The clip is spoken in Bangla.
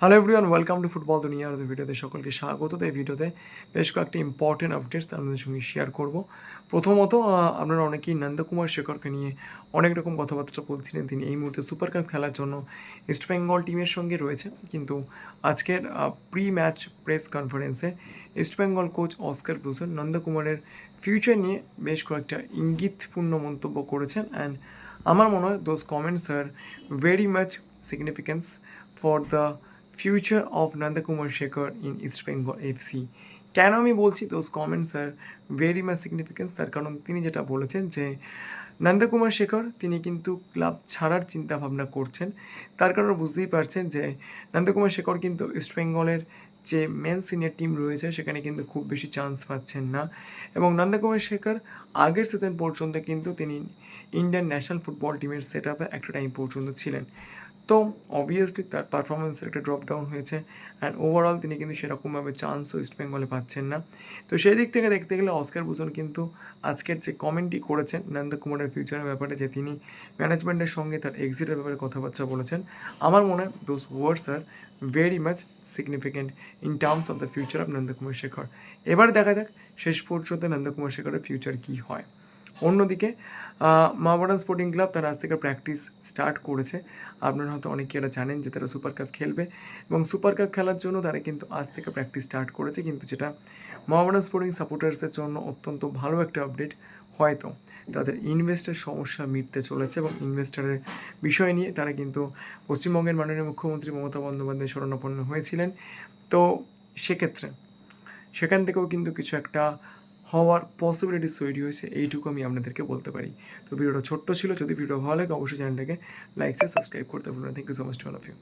Hello everyone welcome to football দুনিয়ার ভিডিওতে সকলকে স্বাগত। এই ভিডিওতে বেশ কয়েকটি ইম্পর্টেন্ট আপডেটস আপনাদের সঙ্গে শেয়ার করব। প্রথমত আপনারা অনেকেই নন্দকুমার শেখরকে নিয়ে অনেক রকম কথাবার্তা বলছিলেন। তিনি এই মুহূর্তে সুপার কাপ খেলার জন্য ইস্ট বেঙ্গল টিমের সঙ্গে রয়েছে কিন্তু আজকের প্রি ম্যাচ প্রেস কনফারেন্সে East Bengal coach Oscar Bruzon নন্দকুমারের future নিয়ে বেশ কয়েকটা ইঙ্গিতপূর্ণ মন্তব্য করেছেন। অ্যান্ড আমার মনে হয় those comments are very much significance for the future of Nandakumar Sekar in East Bengal FC কেন আমি বলছি those comments are very much significance তার কারণ তিনি যেটা বলেছেন যে নন্দকুমার শেখর তিনি কিন্তু ক্লাব ছাড়ার চিন্তা ভাবনা করছেন। তার কারণ বুঝতেই পারছেন যে নন্দকুমার শেখর কিন্তু ইস্ট বেঙ্গলের যে মেন সিনিয়র টিম রয়েছে, সেখানে কিন্তু খুব বেশি চান্স পাচ্ছেন না। এবং নন্দকুমার শেখর আগের সিজন পর্যন্ত কিন্তু তিনি ইন্ডিয়ান ন্যাশনাল ফুটবল টিমের সেট আপে একটা টাইম পর্যন্ত ছিলেন। তো অবভিয়াসলি তার পারফরমেন্সের একটা ড্রপ ডাউন হয়েছে অ্যান্ড ওভারঅল তিনি কিন্তু সেরকমভাবে চান্সও ইস্ট বেঙ্গলে পাচ্ছেন না। তো সেই দিক থেকে দেখতে গেলে অস্কার ভূষণ কিন্তু আজকের যে কমেন্টটি করেছেন নন্দকুমারের ফিউচারের ব্যাপারে যে তিনি ম্যানেজমেন্টের সঙ্গে তার এক্সিটের ব্যাপারে কথাবার্তা বলেছেন, আমার মনে হয় those words are very much significant in terms of the future of Nandakumar Sekar এবার দেখা যাক শেষ পর্যন্ত নন্দকুমার শেখরের ফিউচার কী হয়। অন্যদিকে মাহবাডান স্পোর্টিং ক্লাব তারা আজ থেকে প্র্যাকটিস স্টার্ট করেছে। আপনারা হয়তো অনেকে এটা জানেন যে তারা সুপার কাপ খেলবে এবং সুপার কাপ খেলার জন্য তারা কিন্তু আজ থেকে প্র্যাকটিস স্টার্ট করেছে। কিন্তু যেটা মাহবাডান স্পোর্টিং সাপোর্টার্সদের জন্য অত্যন্ত ভালো একটা আপডেট হয়তো তাদের ইনভেস্টের সমস্যা মিটতে চলেছে এবং ইনভেস্টারের বিষয় নিয়ে তারা কিন্তু পশ্চিমবঙ্গের মাননীয় মুখ্যমন্ত্রী মমতা বন্দ্যোপাধ্যায় শরণাপন্ন হয়েছিলেন। তো সেক্ষেত্রে সেখান থেকেও কিন্তু কিছু একটা হওয়ার পসিবিলিটিস তৈরি হয়েছে, এইটুকু আমি আপনাদেরকে বলতে পারি। তো ভিডিওটা ছোট্ট ছিল, যদি ভিডিও ভালো লাগে, অবশ্যই চ্যানেলটাকে লাইক সাবস্ক্রাইব করতে ভুলবেন thank you so much to all of you